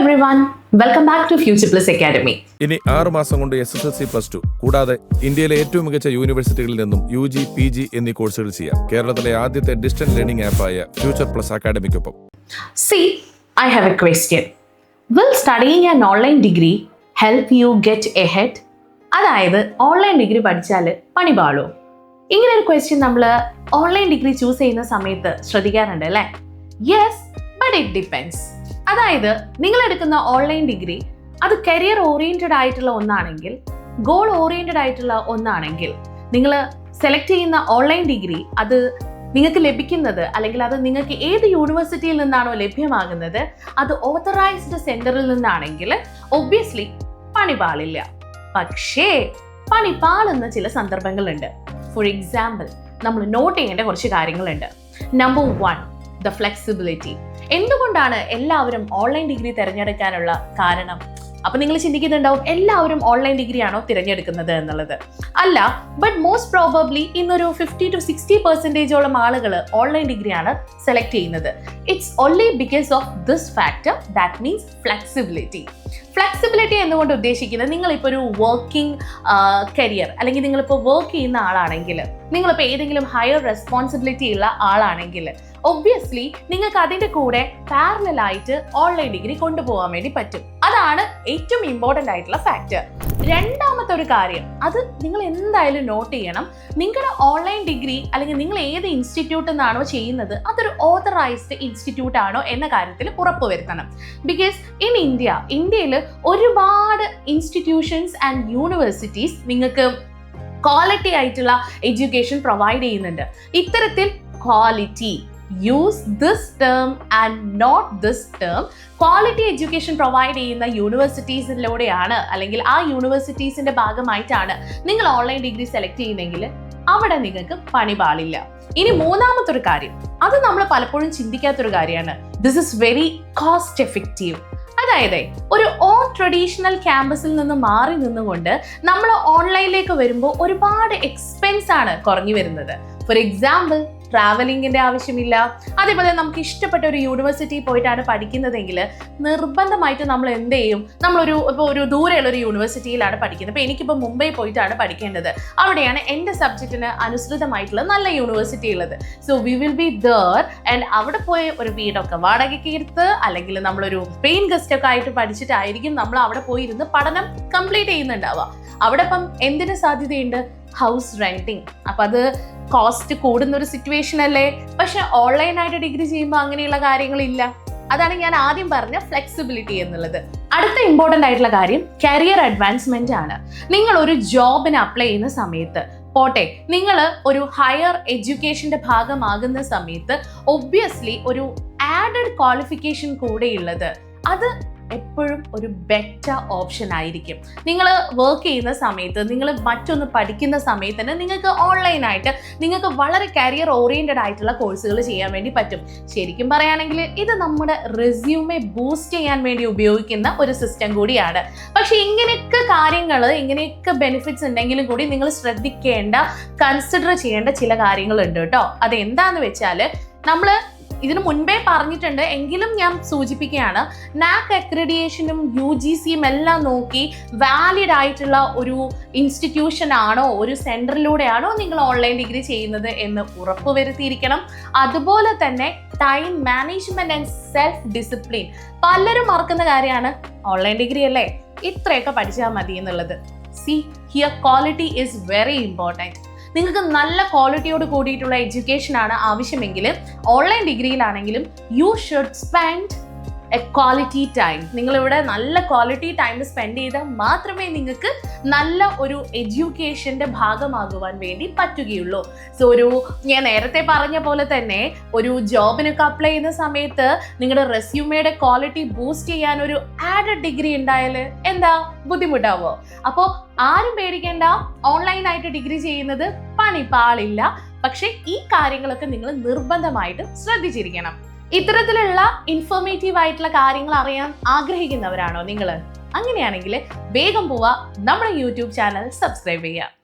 Everyone welcome back to Future Plus Academy ഇനി ആറ് മാസം കൊണ്ട് S S L C plus two കൂടാതെ ഇന്ത്യയിലെ ഏറ്റവും മികച്ച യൂണിവേഴ്സിറ്റികളിൽ നിന്നും യു ജി പി ജി എന്നീ കോഴ്സുകൾ ചെയ്യാം. കേരളത്തിലെ ആദ്യത്തെ ഡിസ്റ്റന്റ് ലേണിംഗ് ആപ്പായ future plus അക്കാഡമിക്കൊപ്പം see I have a question will studying an online degree help you get a head അതായത് ഓൺലൈൻ ഡിഗ്രി പഠിച്ചാൽ പണി പാളോ? ഇങ്ങനെ ഒരു ക്വസ്റ്റ്യൻ നമ്മൾ ഓൺലൈൻ ഡിഗ്രി ചൂസ് ചെയ്യുന്ന സമയത്ത് ശ്രദ്ധിക്കാറുണ്ട് അല്ലേ? യെസ് ബട്ട് ഇറ്റ് ഡിപ്പെൻസ് അതായത് നിങ്ങൾ എടുക്കുന്ന ഓൺലൈൻ ഡിഗ്രി അത് കരിയർ ഓറിയന്റഡ് ആയിട്ടുള്ള ഒന്നാണെങ്കിൽ ഗോൾ ഓറിയന്റഡ് ആയിട്ടുള്ള ഒന്നാണെങ്കിൽ നിങ്ങൾ സെലക്ട് ചെയ്യുന്ന ഓൺലൈൻ ഡിഗ്രി അത് നിങ്ങൾക്ക് ലഭിക്കുന്നത് അല്ലെങ്കിൽ അത് നിങ്ങൾക്ക് ഏത് യൂണിവേഴ്സിറ്റിയിൽ നിന്നാണോ ലഭ്യമാകുന്നത് അത് ഓത്തറൈസ്ഡ് സെന്ററിൽ നിന്നാണെങ്കിൽ ഒബ്വിയസ്ലി പണി പാളില്ല പക്ഷേ പണി പാളുന്ന ചില സന്ദർഭങ്ങളുണ്ട്. ഫോർ എക്സാമ്പിൾ നമ്മൾ നോട്ട് ചെയ്യേണ്ട കുറച്ച് കാര്യങ്ങളുണ്ട്. നമ്പർ വൺ ദ ഫ്ലെക്സിബിലിറ്റി എന്തുകൊണ്ടാണ് എല്ലാവരും ഓൺലൈൻ ഡിഗ്രി തിരഞ്ഞെടുക്കാനുള്ള കാരണം? അപ്പൊ നിങ്ങൾ ചിന്തിക്കുന്നുണ്ടാവും എല്ലാവരും ഓൺലൈൻ ഡിഗ്രി ആണോ തിരഞ്ഞെടുക്കുന്നത് എന്നുള്ളത്. അല്ല ബട്ട് മോസ്റ്റ് പ്രോബബ്ലി ഇന്നൊരു ഫിഫ്റ്റി ടു സിക്സ്റ്റി പെർസെന്റേജോളം ആളുകൾ ഓൺലൈൻ ഡിഗ്രിയാണ് സെലക്ട് ചെയ്യുന്നത്. It's only because of this factor that means flexibility flexibility എന്നുകൊണ്ട് ഉദ്ദേശിക്കുന്നത്? നിങ്ങളിപ്പോൾ ഒരു വർക്കിംഗ് കരിയർ അല്ലെങ്കിൽ നിങ്ങളിപ്പോൾ വർക്ക് ചെയ്യുന്ന ആളാണെങ്കിൽ നിങ്ങളിപ്പോൾ ഏതെങ്കിലും ഹയർ റെസ്പോൺസിബിലിറ്റി ഉള്ള ആളാണെങ്കിൽ ഒബ്വിയസ്ലി നിങ്ങൾക്ക് അതിന്റെ കൂടെ പാരലായിട്ട് ഓൺലൈൻ ഡിഗ്രി കൊണ്ടുപോകാൻ വേണ്ടി പറ്റും. അതാണ് ഏറ്റവും ഇമ്പോർട്ടന്റ് ആയിട്ടുള്ള ഫാക്ടർ രണ്ടാമത്തെ ഒരു കാര്യം അത് നിങ്ങൾ എന്തായാലും നോട്ട് ചെയ്യണം. നിങ്ങളുടെ ഓൺലൈൻ ഡിഗ്രി അല്ലെങ്കിൽ നിങ്ങൾ ഏത് ഇൻസ്റ്റിറ്റ്യൂട്ടിൽ നിന്നാണോ ചെയ്യുന്നത് അതൊരു ഓതറൈസ്ഡ് ഇൻസ്റ്റിറ്റ്യൂട്ട് ആണോ എന്ന കാര്യത്തിൽ ഉറപ്പ് വരുത്തണം. ബിക്കോസ് ഇൻ ഇന്ത്യ ഇന്ത്യയിൽ ഒരുപാട് ഇൻസ്റ്റിറ്റ്യൂഷൻസ് ആൻഡ് യൂണിവേഴ്സിറ്റീസ് നിങ്ങൾക്ക് ക്വാളിറ്റി ആയിട്ടുള്ള എഡ്യൂക്കേഷൻ പ്രൊവൈഡ് ചെയ്യുന്നുണ്ട്. ഇത്തരത്തിൽ quality use this term and not this term quality education provide ചെയ്യുന്ന യൂണിവേഴ്സിറ്റീസിലൂടെയാണ് അല്ലെങ്കിൽ ആ യൂണിവേഴ്സിറ്റീസിന്റെ ഭാഗമായിട്ടാണ് നിങ്ങൾ ഓൺലൈൻ ഡിഗ്രി സെലക്ട് ചെയ്യുന്നെങ്കിൽ അവിടെ നിങ്ങൾക്ക് പണി പാളില്ല ഇനി മൂന്നാമത്തെ ഒരു കാര്യം. അത് നമ്മൾ പലപ്പോഴും ചിന്തിക്കാത്തൊരു കാര്യമാണ്. This is very cost effective അതായത് ഒരു ഓൺ ട്രഡീഷണൽ ക്യാമ്പസിൽ നിന്ന് മാറി നിന്നുകൊണ്ട് നമ്മൾ ഓൺലൈനിലേക്ക് വരുമ്പോൾ ഒരുപാട് എക്സ്പെൻസ് ആണ് കുറഞ്ഞു വരുന്നത്. ഫോർ എക്സാമ്പിൾ ട്രാവലിങ്ങിന്റെ ആവശ്യമില്ല. അതേപോലെ നമുക്ക് ഇഷ്ടപ്പെട്ട ഒരു യൂണിവേഴ്സിറ്റി പോയിട്ടാണ് പഠിക്കുന്നതെങ്കിൽ നിർബന്ധമായിട്ട് നമ്മൾ എന്ത് ചെയ്യും? നമ്മളൊരു ഇപ്പോൾ ഒരു ദൂരെയുള്ള ഒരു യൂണിവേഴ്സിറ്റിയിലാണ് പഠിക്കുന്നത്. ഇപ്പോൾ എനിക്കിപ്പോൾ മുംബൈ പോയിട്ടാണ് പഠിക്കേണ്ടത്. അവിടെയാണ് എന്റെ സബ്ജക്റ്റിന് അനുസൃതമായിട്ടുള്ള നല്ല യൂണിവേഴ്സിറ്റി ഉള്ളത് so we will be there and അവിടെ പോയി ഒരു വീടൊക്കെ വാടകയ്ക്ക് എടുത്ത് അല്ലെങ്കിൽ നമ്മളൊരു പെയിൻ ഗസ്റ്റ് ഒക്കെ ആയിട്ട് പഠിച്ചിട്ടായിരിക്കും നമ്മൾ അവിടെ പോയി ഇരുന്ന് പഠനം കംപ്ലീറ്റ് ചെയ്യുന്നുണ്ടാവുക. അവിടെ ഇപ്പം എന്തിന് സാധ്യതയുണ്ട്? ഹൗസ് റെന്റിങ് അപ്പം അത് കോസ്റ്റ് കൂടുന്ന ഒരു സിറ്റുവേഷൻ അല്ലേ? പക്ഷെ ഓൺലൈനായിട്ട് ഡിഗ്രി ചെയ്യുമ്പോൾ അങ്ങനെയുള്ള കാര്യങ്ങളില്ല. അതാണ് ഞാൻ ആദ്യം പറഞ്ഞ ഫ്ലെക്സിബിലിറ്റി എന്നുള്ളത്. അടുത്ത ഇമ്പോർട്ടന്റ് ആയിട്ടുള്ള കാര്യം കരിയർ അഡ്വാൻസ്മെന്റ് ആണ്. നിങ്ങൾ ഒരു ജോബിന് അപ്ലൈ ചെയ്യുന്ന സമയത്ത് പോട്ടെ നിങ്ങൾ ഒരു ഹയർ എഡ്യൂക്കേഷന്റെ ഭാഗമാകുന്ന സമയത്ത് ഒബ്വിയസ്ലി ഒരു ആഡഡ് ക്വാളിഫിക്കേഷൻ കൂടെയുള്ളത് അത് എപ്പോഴും ഒരു ബെറ്റർ ഓപ്ഷൻ ആയിരിക്കും. നിങ്ങൾ വർക്ക് ചെയ്യുന്ന സമയത്ത് നിങ്ങൾ മറ്റൊന്ന് പഠിക്കുന്ന സമയത്ത് തന്നെ നിങ്ങൾക്ക് ഓൺലൈനായിട്ട് നിങ്ങൾക്ക് വളരെ കരിയർ ഓറിയന്റഡ് ആയിട്ടുള്ള കോഴ്സുകൾ ചെയ്യാൻ വേണ്ടി പറ്റും. ശരിക്കും പറയുകയാണെങ്കിൽ ഇത് നമ്മുടെ റെസ്യൂമെ ബൂസ്റ്റ് ചെയ്യാൻ വേണ്ടി ഉപയോഗിക്കുന്ന ഒരു സിസ്റ്റം കൂടിയാണ്. പക്ഷെ ഇങ്ങനെയൊക്കെ കാര്യങ്ങൾ ഇങ്ങനെയൊക്കെ ബെനിഫിറ്റ്സ് ഉണ്ടെങ്കിലും കൂടി നിങ്ങൾ ശ്രദ്ധിക്കേണ്ട കൺസിഡർ ചെയ്യേണ്ട ചില കാര്യങ്ങളുണ്ട് കേട്ടോ. അത് എന്താന്ന് വെച്ചാൽ നമ്മൾ ഇതിനു മുൻപേ പറഞ്ഞിട്ടുണ്ട് എങ്കിലും ഞാൻ സൂചിപ്പിക്കുകയാണ് നാക് അക്രഡിയേഷനും യു ജി സിയും എല്ലാം നോക്കി വാലിഡ് ആയിട്ടുള്ള ഒരു ഇൻസ്റ്റിറ്റ്യൂഷൻ ആണോ ഒരു സെന്ററിലൂടെയാണോ നിങ്ങൾ ഓൺലൈൻ ഡിഗ്രി ചെയ്യുന്നത് എന്ന് ഉറപ്പുവരുത്തിയിരിക്കണം. അതുപോലെ തന്നെ time management and self discipline പലരും മറക്കുന്ന കാര്യമാണ് ഓൺലൈൻ ഡിഗ്രി അല്ലേ? ഇത്രയൊക്കെ പഠിച്ചാൽ മതി എന്നുള്ളത്. See here quality is very important നിങ്ങൾക്ക് നല്ല ക്വാളിറ്റിയോട് കൂടിയിട്ടുള്ള എഡ്യൂക്കേഷൻ ആണ് ആവശ്യമെങ്കിൽ online ഡിഗ്രിയിലാണെങ്കിലും you should spend quality time നിങ്ങളിവിടെ നല്ല ക്വാളിറ്റി ടൈം സ്പെൻഡ് ചെയ്താൽ മാത്രമേ നിങ്ങൾക്ക് നല്ല ഒരു എഡ്യൂക്കേഷന്റെ ഭാഗമാകുവാൻ വേണ്ടി പറ്റുകയുള്ളൂ. സോ ഒരു ഞാൻ നേരത്തെ പറഞ്ഞ പോലെ തന്നെ ഒരു ജോബിനൊക്കെ അപ്ലൈ ചെയ്യുന്ന സമയത്ത് നിങ്ങളുടെ റെസ്യൂമയുടെ ക്വാളിറ്റി ബൂസ്റ്റ് ചെയ്യാൻ ഒരു ആഡഡ് ഡിഗ്രി ഉണ്ടായാൽ എന്താ? ബുദ്ധിമുട്ടാവോ? അപ്പോൾ ആരും പേടിക്കേണ്ട. ഓൺലൈനായിട്ട് ഡിഗ്രി ചെയ്യുന്നത് പണി പാളില്ല പക്ഷേ ഈ കാര്യങ്ങളൊക്കെ നിങ്ങൾ നിർബന്ധമായിട്ട് ശ്രദ്ധിച്ചിരിക്കണം. ഇത്തരത്തിലുള്ള ഇൻഫോർമേറ്റീവ് ആയിട്ടുള്ള കാര്യങ്ങൾ അറിയാൻ ആഗ്രഹിക്കുന്നവരാണോ നിങ്ങൾ അങ്ങനെയാണെങ്കിൽ വേഗം പോവാ. നമ്മുടെ യൂട്യൂബ് ചാനൽ സബ്സ്ക്രൈബ് ചെയ്യുക